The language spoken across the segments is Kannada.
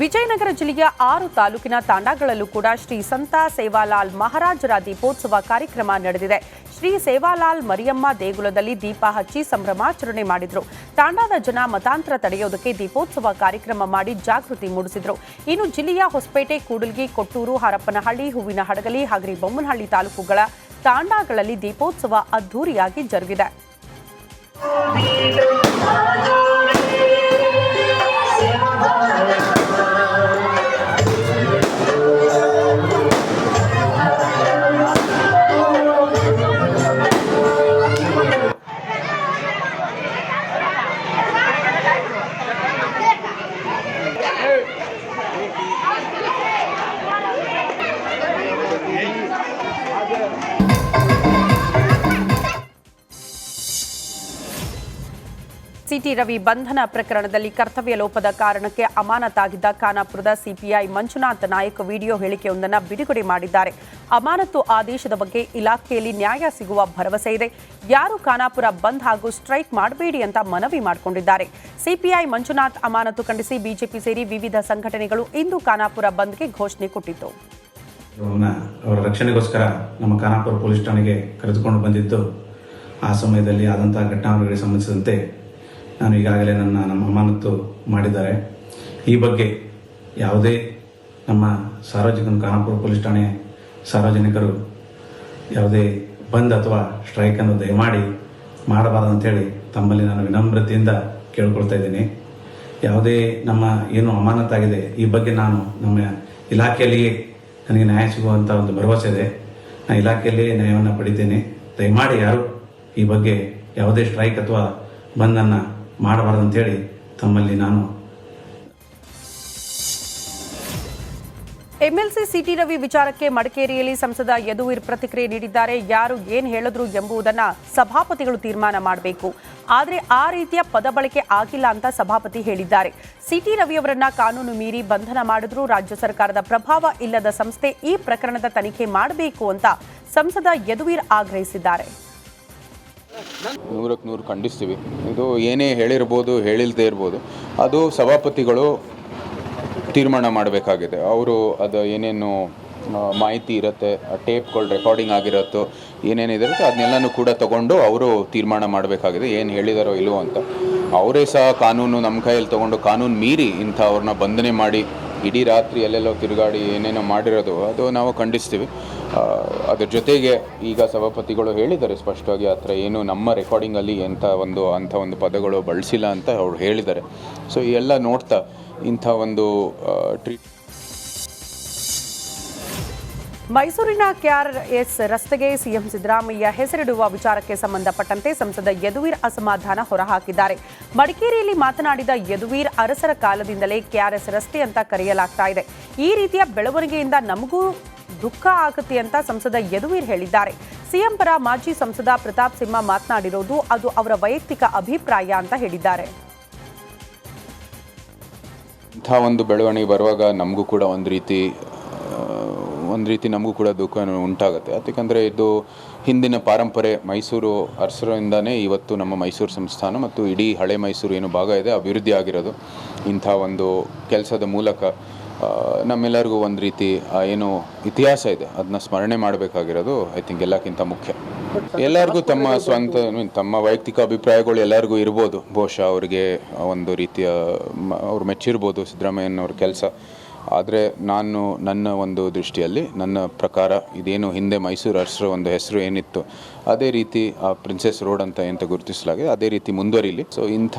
ವಿಜಯನಗರ ಜಿಲ್ಲೆಯ ಆರು ತಾಲೂಕಿನ ತಾಂಡಾಗಳಲ್ಲೂ ಕೂಡ ಶ್ರೀ ಸಂತ ಸೇವಾಲಾಲ್ ಮಹಾರಾಜರ ದೀಪೋತ್ಸವ ಕಾರ್ಯಕ್ರಮ ನಡೆದಿದೆ. ಶ್ರೀ ಸೇವಾಲಾಲ್ ಮರಿಯಮ್ಮ ದೇಗುಲದಲ್ಲಿ ದೀಪ ಹಚ್ಚಿ ಸಂಭ್ರಮಾಚರಣೆ ಮಾಡಿದ್ರು. ತಾಂಡಾದ ಜನ ಮತಾಂತರ ತಡೆಯೋದಕ್ಕೆ ದೀಪೋತ್ಸವ ಕಾರ್ಯಕ್ರಮ ಮಾಡಿ ಜಾಗೃತಿ ಮೂಡಿಸಿದ್ರು. ಇನ್ನು ಜಿಲ್ಲೆಯ ಹೊಸಪೇಟೆ, ಕೂಡಲ್ಗಿ, ಕೊಟ್ಟೂರು ಹರಪ್ಪನಹಳ್ಳಿ ಹೂವಿನ ಹಡಗಲಿ ಹಾಗರಿ ಬೊಮ್ಮನಹಳ್ಳಿ ತಾಲೂಕುಗಳ ತಾಂಡಾಗಳಲ್ಲಿ ದೀಪೋತ್ಸವ ಅದ್ದೂರಿಯಾಗಿ ಜರುಗಿದೆ. ಸಿಟಿ ರವಿ ಬಂಧನ ಪ್ರಕರಣದಲ್ಲಿ ಕರ್ತವ್ಯ ಲೋಪದ ಕಾರಣಕ್ಕೆ ಅಮಾನತಾಗಿದ್ದ ಖಾನಾಪುರದ ಸಿಪಿಐ ಮಂಜುನಾಥ್ ನಾಯಕ್ ವಿಡಿಯೋ ಹೇಳಿಕೆಯೊಂದನ್ನು ಬಿಡುಗಡೆ ಮಾಡಿದ್ದಾರೆ. ಅಮಾನತು ಆದೇಶದ ಬಗ್ಗೆ ಇಲಾಖೆಯಲ್ಲಿ ನ್ಯಾಯ ಸಿಗುವ ಭರವಸೆ ಇದೆ. ಯಾರು ಖಾನಾಪುರ ಬಂದ್ ಹಾಗೂ ಸ್ಟ್ರೈಕ್ ಮಾಡಬೇಡಿ ಅಂತ ಮನವಿ ಮಾಡಿಕೊಂಡಿದ್ದಾರೆ. ಸಿಪಿಐ ಮಂಜುನಾಥ್ ಅಮಾನತು ಖಂಡಿಸಿ ಬಿಜೆಪಿ ಸೇರಿ ವಿವಿಧ ಸಂಘಟನೆಗಳು ಇಂದು ಖಾನಾಪುರ ಬಂದ್ಗೆ ಘೋಷಣೆ ಅವನ್ನ ಅವರ ರಕ್ಷಣೆಗೋಸ್ಕರ ನಮ್ಮ ಖಾನಾಪುರ ಪೊಲೀಸ್ ಠಾಣೆಗೆ ಕರೆದುಕೊಂಡು ಬಂದಿದ್ದು, ಆ ಸಮಯದಲ್ಲಿ ಆದಂತಹ ಘಟನಾವಳಿಗಳಿಗೆ ಸಂಬಂಧಿಸಿದಂತೆ ನಾನು ಈಗಾಗಲೇ ನನ್ನ ನಮ್ಮ ಅಮಾನತು ಮಾಡಿದ್ದಾರೆ. ಈ ಬಗ್ಗೆ ಯಾವುದೇ ನಮ್ಮ ಸಾರ್ವಜನಿಕ ಖಾನಾಪುರ ಪೊಲೀಸ್ ಠಾಣೆ ಸಾರ್ವಜನಿಕರು ಯಾವುದೇ ಬಂದ್ ಅಥವಾ ಸ್ಟ್ರೈಕನ್ನು ದಯಮಾಡಿ ಮಾಡಬಾರದು ಅಂತೇಳಿ ತಮ್ಮಲ್ಲಿ ನಾನು ವಿನಮ್ರತೆಯಿಂದ ಕೇಳ್ಕೊಳ್ತಾ ಇದ್ದೀನಿ. ಯಾವುದೇ ನಮ್ಮ ಏನು ಅಮಾನತಾಗಿದೆ, ಈ ಬಗ್ಗೆ ನಾನು ನಮ್ಮ ಇಲಾಖೆಯಲ್ಲಿಯೇ ನನಗೆ ನ್ಯಾಯ ಸಿಗುವಂಥ ಒಂದು ಭರವಸೆ ಇದೆ. ನಾನು ಇಲಾಖೆಯಲ್ಲಿಯೇ ನ್ಯಾಯವನ್ನು ಪಡಿತೇನೆ ದಯಮಾಡಿ ಯಾರು ಈ ಬಗ್ಗೆ ಯಾವುದೇ ಸ್ಟ್ರೈಕ್ ಅಥವಾ ಬಂದನ್ನು ಮಾಡಬಾರ್ದು ಅಂತೇಳಿ ತಮ್ಮಲ್ಲಿ ನಾನು ಎಂಎಲ್ಸಿ ಸಿಟಿ ರವಿ ವಿಚಾರಕ್ಕೆ ಮಡಿಕೇರಿಯಲ್ಲಿ ಸಂಸದ ಯದುವೀರ್ ಪ್ರತಿಕ್ರಿಯೆ ನೀಡಿದ್ದಾರೆ. ಯಾರು ಏನ್ ಹೇಳಿದ್ರು ಎಂಬುದನ್ನ ಸಭಾಪತಿಗಳು ತೀರ್ಮಾನ ಮಾಡಬೇಕು. ಆದರೆ ಆ ರೀತಿಯ ಪದ ಬಳಕೆ ಆಗಿಲ್ಲ ಅಂತ ಸಭಾಪತಿ ಹೇಳಿದ್ದಾರೆ. ಸಿಟಿ ರವಿಯವರನ್ನ ಕಾನೂನು ಮೀರಿ ಬಂಧನ ಮಾಡಿದ್ರು. ರಾಜ್ಯ ಸರ್ಕಾರದ ಪ್ರಭಾವ ಇಲ್ಲದ ಸಂಸ್ಥೆ ಈ ಪ್ರಕರಣದ ತನಿಖೆ ಮಾಡಬೇಕು ಅಂತ ಸಂಸದ ಯದುವೀರ್ ಆಗ್ರಹಿಸಿದ್ದಾರೆ. ನೂರಕ್ಕೆ ನೂರು ಖಂಡಿಸ್ತೀವಿ. ಇದು ಏನೇ ಹೇಳಿರ್ಬೋದು, ಹೇಳಿಲ್ದೇ ಇರ್ಬೋದು. ಅದು ಸಭಾಪತಿಗಳು ತೀರ್ಮಾನ ಮಾಡಬೇಕಾಗಿದೆ. ಅವರು ಅದು ಏನೇನು ಮಾಹಿತಿ ಇರುತ್ತೆ ಟೇಪ್ಗಳು ರೆಕಾರ್ಡಿಂಗ್ ಆಗಿರುತ್ತೋ ಏನೇನಿದಿರುತ್ತೋ ಅದನ್ನೆಲ್ಲನೂ ಕೂಡ ತಗೊಂಡು ಅವರು ತೀರ್ಮಾನ ಮಾಡಬೇಕಾಗಿದೆ. ಏನು ಹೇಳಿದಾರೋ ಇಲ್ವೋ ಅಂತ. ಅವರೇ ಸಹ ಕಾನೂನು ನಮ್ಮ ಕೈಯಲ್ಲಿ ತಗೊಂಡು ಕಾನೂನು ಮೀರಿ ಇಂಥ ಅವ್ರನ್ನ ಬಂಧನೆ ಮಾಡಿ ಇಡೀ ರಾತ್ರಿ ಎಲ್ಲೆಲ್ಲೋ ತಿರುಗಾಡಿ ಏನೇನೋ ಮಾಡಿರೋದು, ಅದು ನಾವು ಖಂಡಿಸ್ತೀವಿ. ಅದ್ರ ಜೊತೆಗೆ ಈಗ ಸಭಾಪತಿಗಳು ಹೇಳಿದ್ದಾರೆ, ಸ್ಪಷ್ಟವಾಗಿ ಆ ಥರ ಏನು ನಮ್ಮ ರೆಕಾರ್ಡಿಂಗಲ್ಲಿ ಎಂಥ ಒಂದು, ಅಂಥ ಒಂದು ಪದಗಳು ಬಳಸಿಲ್ಲ ಅಂತ ಅವ್ರು ಹೇಳಿದ್ದಾರೆ. ಸೊ ಎಲ್ಲ ನೋಡ್ತಾ ಇಂಥ ಒಂದು ಟ್ರೀಟ್ ಮೈಸೂರಿನ ಕೆಆರ್ಎಸ್ ರಸ್ತೆಗೆ ಸಿಎಂ ಸಿದ್ದರಾಮಯ್ಯ ಹೆಸರಿಡುವ ವಿಚಾರಕ್ಕೆ ಸಂಬಂಧಪಟ್ಟಂತೆ ಸಂಸದ ಯದುವೀರ್ ಅಸಮಾಧಾನ ಹೊರಹಾಕಿದ್ದಾರೆ. ಮಡಿಕೇರಿಯಲ್ಲಿ ಮಾತನಾಡಿದ ಯದುವೀರ್, ಅರಸರ ಕಾಲದಿಂದಲೇ ಕೆಆರ್ಎಸ್ ರಸ್ತೆ ಅಂತ ಕರೆಯಲಾಗ್ತಾ ಇದೆ. ಈ ರೀತಿಯ ಬೆಳವಣಿಗೆಯಿಂದ ನಮಗೂ ದುಃಖ ಆಗುತ್ತೆ ಅಂತ ಸಂಸದ ಯದುವೀರ್ ಹೇಳಿದ್ದಾರೆ. ಸಿಎಂ ಪರ ಮಾಜಿ ಸಂಸದ ಪ್ರತಾಪ್ ಸಿಂಹ ಮಾತನಾಡಿರೋದು ಅದು ಅವರ ವೈಯಕ್ತಿಕ ಅಭಿಪ್ರಾಯ ಅಂತ ಹೇಳಿದ್ದಾರೆ. ಇಂಥ ಒಂದು ಬೆಳವಣಿಗೆ ಬರುವಾಗ ನಮಗೂ ಕೂಡ ಒಂದು ರೀತಿ ಒಂದು ರೀತಿ ನಮಗೂ ಕೂಡ ದುಃಖ ಉಂಟಾಗುತ್ತೆ. ಯಾಕಂದರೆ ಇದು ಹಿಂದಿನ ಪಾರಂಪರೆ ಮೈಸೂರು ಅರಸರಿಂದನೇ ಇವತ್ತು ನಮ್ಮ ಮೈಸೂರು ಸಂಸ್ಥಾನ ಮತ್ತು ಇಡೀ ಹಳೆ ಮೈಸೂರು ಏನು ಭಾಗ ಇದೆ, ಅಭಿವೃದ್ಧಿ ಆಗಿರೋದು. ಇಂಥ ಒಂದು ಕೆಲಸದ ಮೂಲಕ ನಮ್ಮೆಲ್ಲರಿಗೂ ಒಂದು ರೀತಿ ಏನು ಇತಿಹಾಸ ಇದೆ. ಅದನ್ನ ಸ್ಮರಣೆ ಮಾಡಬೇಕಾಗಿರೋದು ಐ ಥಿಂಕ್ ಎಲ್ಲಕ್ಕಿಂತ ಮುಖ್ಯ. ಎಲ್ಲರಿಗೂ ತಮ್ಮ ಸ್ವಂತ ತಮ್ಮ ವೈಯಕ್ತಿಕ ಅಭಿಪ್ರಾಯಗಳು ಎಲ್ಲರಿಗೂ ಇರ್ಬೋದು. ಬಹುಶಃ ಅವರಿಗೆ ಒಂದು ರೀತಿಯ ಅವ್ರು ಮೆಚ್ಚಿರ್ಬೋದು ಸಿದ್ದರಾಮಯ್ಯನವ್ರ ಕೆಲಸ. ಆದರೆ ನಾನು ನನ್ನ ಒಂದು ದೃಷ್ಟಿಯಲ್ಲಿ ನನ್ನ ಪ್ರಕಾರ ಇದೇನು ಹಿಂದೆ ಮೈಸೂರು ಅರಸರ ಒಂದು ಹೆಸರು ಏನಿತ್ತು, ಅದೇ ರೀತಿ ಆ ಪ್ರಿನ್ಸೆಸ್ ರೋಡ್ ಅಂತ ಎಂತ ಗುರುತಿಸಲಾಗಿದೆ, ಅದೇ ರೀತಿ ಮುಂದುವರಿಲಿ. ಸೊ ಇಂಥ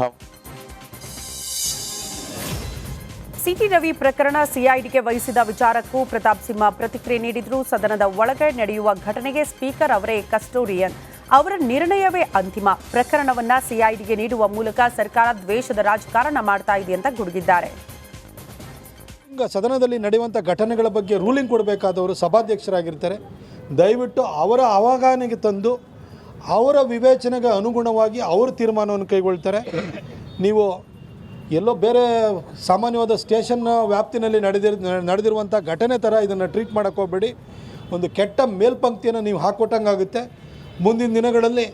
ಸಿಟಿ ರವಿ ಪ್ರಕರಣ ಸಿಐಡಿಗೆ ವಹಿಸಿದ ವಿಚಾರಕ್ಕೂ ಪ್ರತಾಪ್ ಸಿಂಹ ಪ್ರತಿಕ್ರಿಯೆ ನೀಡಿದ್ರು. ಸದನದ ಒಳಗೆ ನಡೆಯುವ ಘಟನೆಗೆ ಸ್ಪೀಕರ್ ಅವರೇ ಕಸ್ಟೋಡಿಯನ್. ಅವರ ನಿರ್ಣಯವೇ ಅಂತಿಮ. ಪ್ರಕರಣವನ್ನ ಸಿಐಡಿಗೆ ನೀಡುವ ಮೂಲಕ ಸರ್ಕಾರ ದ್ವೇಷದ ರಾಜಕಾರಣ ಮಾಡ್ತಾ ಇದೆ ಅಂತ ಗುಡುಗಿದ್ದಾರೆ. ಸದನದಲ್ಲಿ ನಡೆಯುವಂಥ ಘಟನೆಗಳ ಬಗ್ಗೆ ರೂಲಿಂಗ್ ಕೊಡಬೇಕಾದವರು ಸಭಾಧ್ಯಕ್ಷರಾಗಿರ್ತಾರೆ. ದಯವಿಟ್ಟು ಅವರ ಅವಗಾಹನೆಗೆ ತಂದು ಅವರ ವಿವೇಚನೆಗೆ ಅನುಗುಣವಾಗಿ ಅವರು ತೀರ್ಮಾನವನ್ನು ಕೈಗೊಳ್ತಾರೆ. ನೀವು ಎಲ್ಲೋ ಬೇರೆ ಸಾಮಾನ್ಯವಾದ ಸ್ಟೇಷನ್ ವ್ಯಾಪ್ತಿನಲ್ಲಿ ನಡೆದಿರ್ ನಡೆದಿರುವಂಥ ಘಟನೆ ಥರ ಇದನ್ನು ಟ್ರೀಟ್ ಮಾಡೋಕ್ಕೆ ಹೋಗಬೇಡಿ. ಒಂದು ಕೆಟ್ಟ ಮೇಲ್ಪಂಕ್ತಿಯನ್ನು ನೀವು ಹಾಕ್ಕೊಟ್ಟಂಗಾಗುತ್ತೆ ಮುಂದಿನ ದಿನಗಳಲ್ಲಿ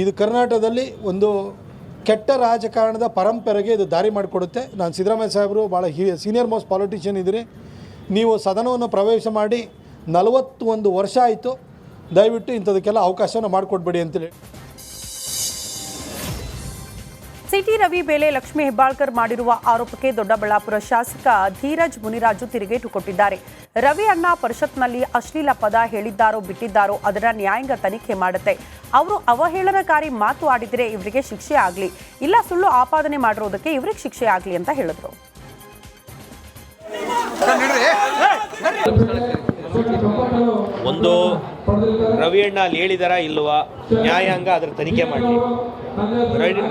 ಇದು ಕರ್ನಾಟಕದಲ್ಲಿ ಒಂದು ಕೆಟ್ಟ ರಾಜಕಾರಣದ ಪರಂಪರೆಗೆ ಇದು ದಾರಿ ಮಾಡಿಕೊಡುತ್ತೆ. ನಾನು ಸಿದ್ದರಾಮಯ್ಯ ಸಾಹೇಬರು ಭಾಳ ಹಿರಿಯ ಸೀನಿಯರ್ ಮೋಸ್ಟ್ ಪಾಲಿಟಿಷಿಯನ್ ಇದ್ದೀರಿ. ನೀವು ಸದನವನ್ನು ಪ್ರವೇಶ ಮಾಡಿ ನಲವತ್ತೊಂದು ವರ್ಷ ಆಯಿತು. ದಯವಿಟ್ಟು ಇಂಥದಕ್ಕೆಲ್ಲ ಅವಕಾಶವನ್ನು ಮಾಡಿಕೊಡ್ಬೇಡಿ ಅಂತೇಳಿ. ಸಿಟಿ ರವಿ ಬೇಲೆ ಲಕ್ಷ್ಮೀ ಹೆಬ್ಬಾಳ್ಕರ್ ಮಾಡಿರುವ ಆರೋಪಕ್ಕೆ ದೊಡ್ಡಬಳ್ಳಾಪುರ ಶಾಸಕ ಧೀರಜ್ ಮುನಿರಾಜು ತಿರುಗೇಟು ಕೊಟ್ಟಿದ್ದಾರೆ. ರವಿ ಅಣ್ಣ ಪರಿಷತ್ನಲ್ಲಿ ಅಶ್ಲೀಲ ಪದ ಹೇಳಿದ್ದಾರೋ ಬಿಟ್ಟಿದ್ದಾರೋ ಅದರ ನ್ಯಾಯಾಂಗ ತನಿಖೆ ಮಾಡುತ್ತೆ. ಅವರು ಅವಹೇಳನಕಾರಿ ಮಾತು ಆಡಿದರೆ ಇವರಿಗೆ ಶಿಕ್ಷೆ ಆಗಲಿ ಇಲ್ಲ ಸುಳ್ಳು ಆಪಾದನೆ ಮಾಡಿರೋದಕ್ಕೆ ಇವರಿಗೆ ಶಿಕ್ಷೆ ಆಗಲಿ ಅಂತ ಹೇಳಿದ್ರು. ಒಂದು ರವಿ ಅಣ್ಣ ಅಲ್ಲಿ ಹೇಳಿದಾರಾ ಇಲ್ವಾ? ನ್ಯಾಯಾಂಗ ಅದರ ತನಿಖೆ ಮಾಡಲಿ.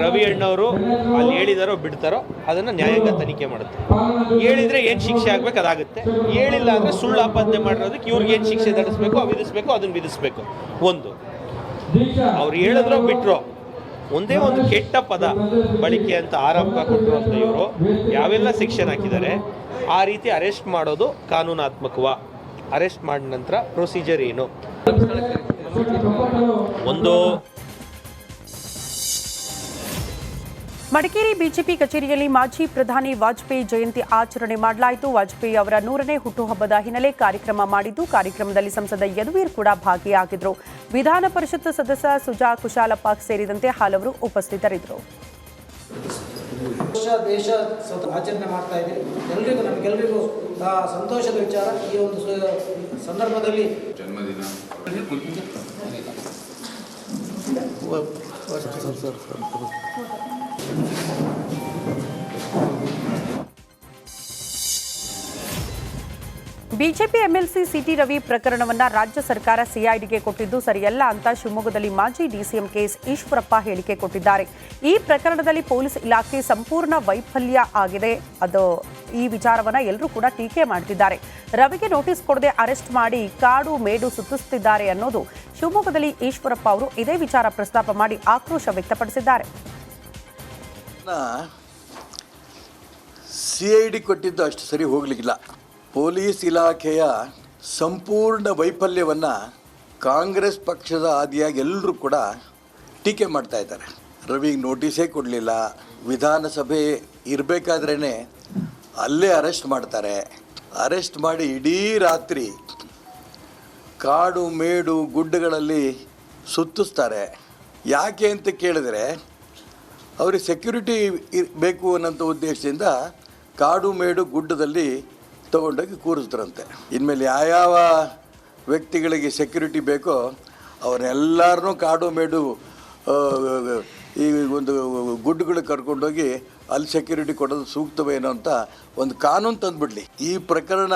ರವಿ ಅಣ್ಣವರು ಅಲ್ಲಿ ಹೇಳಿದಾರೋ ಬಿಡ್ತಾರೋ ಅದನ್ನು ನ್ಯಾಯಾಂಗ ತನಿಖೆ ಮಾಡುತ್ತೆ. ಹೇಳಿದ್ರೆ ಏನು ಶಿಕ್ಷೆ ಆಗ್ಬೇಕು ಅದಾಗುತ್ತೆ. ಹೇಳಿಲ್ಲ ಅಂದರೆ ಸುಳ್ಳು ಆಪಾದನೆ ಮಾಡಿರೋದಕ್ಕೆ ಇವ್ರಿಗೆ ಏನು ಶಿಕ್ಷೆ ತಡಿಸ್ಬೇಕು ವಿಧಿಸ್ಬೇಕು ಅದನ್ನು ವಿಧಿಸ್ಬೇಕು. ಒಂದು. ಅವ್ರು ಹೇಳಿದ್ರು ಬಿಟ್ರು. ಒಂದೇ ಒಂದು ಕೆಟ್ಟ ಪದ, ಬಳಕೆ ಅಂತ ಆರಂಭ ಕೊಟ್ಟರು ಅಂತ ಇವರು. ಯಾವೆಲ್ಲ ಸೆಕ್ಷನ್ ಹಾಕಿದ್ದಾರೆ ಆ ರೀತಿ ಅರೆಸ್ಟ್ ಮಾಡೋದು ಕಾನೂನಾತ್ಮಕವ. ಅರೆಸ್ಟ್ ಮಾಡಿದ ನಂತರ ಪ್ರೊಸೀಜರ್ ಏನು? ಒಂದು. ಮಡಿಕೇರಿ ಬಿಜೆಪಿ ಕಚೇರಿಯಲ್ಲಿ ಮಾಜಿ ಪ್ರಧಾನಿ ವಾಜಪೇಯಿ ಜಯಂತಿ ಆಚರಣೆ ಮಾಡಲಾಯಿತು. ವಾಜಪೇಯಿ ಅವರ ನೂರನೇ ಹುಟ್ಟುಹಬ್ಬದ ಹಿನ್ನೆಲೆ ಕಾರ್ಯಕ್ರಮ ಮಾಡಿದ್ದು, ಕಾರ್ಯಕ್ರಮದಲ್ಲಿ ಸಂಸದ ಯದುವೀರ್ ಕೂಡ ಭಾಗಿಯಾಗಿದ್ದರು. ವಿಧಾನ ಪರಿಷತ್ ಸದಸ್ಯ ಸುಜಾ ಕುಶಾಲಪ್ಪ ಸೇರಿದಂತೆ ಹಲವರು ಉಪಸ್ಥಿತರಿದ್ದರು. ವರ್ಷ ದೇಶ ಸ್ವತ- ಆಚರಣೆ ಮಾಡ್ತಾ ಇದೆ. ಎಲ್ರಿಗೂ ನಮಗೆಲ್ರಿಗೂ ಆ, ಸಂತೋಷದ ವಿಚಾರ ಈ ಒಂದು ಸಂದರ್ಭದಲ್ಲಿ. ಜನ್ಮದಿನ. BJP MLC C T Ravi ಪ್ರಕರಣವನ್ನ ರಾಜ್ಯ ಸರ್ಕಾರ ಸಿಐಡಿಗೆ ಕೊಟ್ಟಿದ್ದು ಸರಿಯಲ್ಲ ಅಂತ ಶಿವಮೊಗ್ಗದಲ್ಲಿ ಮಾಜಿ ಡಿಸಿಎಂ ಕೆಎಸ್ ಈಶ್ವರಪ್ಪ ಹೇಳಿಕೆ ಕೊಟ್ಟಿದ್ದಾರೆ. ಈ ಪ್ರಕರಣದಲ್ಲಿ ಪೊಲೀಸ್ ಇಲಾಖೆ ಸಂಪೂರ್ಣ ವೈಫಲ್ಯ ಆಗಿದೆ. ಅದು ಈ ವಿಚಾರವನ್ನ ಎಲ್ಲರೂ ಕೂಡ ಟೀಕೆ ಮಾಡ್ತಿದ್ದಾರೆ. ರವಿಗೆ ನೋಟಿಸ್ ಕೊಡದೆ ಅರೆಸ್ಟ್ ಮಾಡಿ ಕಾಡು ಮೇಡು ಸುತ್ತಿಸುತ್ತಿದ್ದಾರೆ ಅನ್ನೋದು ಶಿವಮೊಗ್ಗದಲ್ಲಿ ಈಶ್ವರಪ್ಪ ಅವರು ಇದೇ ವಿಚಾರ ಪ್ರಸ್ತಾಪ ಮಾಡಿ ಆಕ್ರೋಶ ವ್ಯಕ್ತಪಡಿಸಿದ್ದಾರೆ. ಸಿಐಡಿ ಕೊಟ್ಟಿದ್ದು ಅಷ್ಟು ಸರಿ ಹೋಗಲಿಕ್ಕಿಲ್ಲ. ಪೊಲೀಸ್ ಇಲಾಖೆಯ ಸಂಪೂರ್ಣ ವೈಫಲ್ಯವನ್ನು ಕಾಂಗ್ರೆಸ್ ಪಕ್ಷದ ಆದಿಯಾಗಿ ಎಲ್ಲರೂ ಕೂಡ ಟೀಕೆ ಮಾಡ್ತಾ ಇದ್ದಾರೆ. ರವಿಗೆ ನೋಟಿಸೇ ಕೊಡಲಿಲ್ಲ. ವಿಧಾನಸಭೆ ಇರಬೇಕಾದ್ರೇ ಅಲ್ಲೇ ಅರೆಸ್ಟ್ ಮಾಡ್ತಾರೆ. ಅರೆಸ್ಟ್ ಮಾಡಿ ಇಡೀ ರಾತ್ರಿ ಕಾಡು, ಮೇಡು, ಗುಡ್ಡಗಳಲ್ಲಿ ಸುತ್ತಿಸ್ತಾರೆ. ಯಾಕೆ ಅಂತ ಕೇಳಿದ್ರೆ, ಅವ್ರಿಗೆ ಸೆಕ್ಯೂರಿಟಿ ಬೇಕು ಅನ್ನೋಂಥ ಉದ್ದೇಶದಿಂದ ಕಾಡು, ಮೇಡು, ಗುಡ್ಡದಲ್ಲಿ ತಗೊಂಡೋಗಿ ಕೂರಿಸ್ತಾರಂತೆ ಇನ್ಮೇಲೆ ಯಾವ್ಯಾವ ವ್ಯಕ್ತಿಗಳಿಗೆ ಸೆಕ್ಯೂರಿಟಿ ಬೇಕೋ ಅವರೆಲ್ಲರನ್ನೂ ಕಾಡು ಮೇಡು ಈ ಒಂದು ಗುಡ್ಡಗಳಿಗೆ ಕರ್ಕೊಂಡೋಗಿ ಅಲ್ಲಿ ಸೆಕ್ಯೂರಿಟಿ ಕೊಡೋದು ಸೂಕ್ತವೇನೋ ಅಂತ ಒಂದು ಕಾನೂನು ತಂದುಬಿಡ್ಲಿ. ಈ ಪ್ರಕರಣ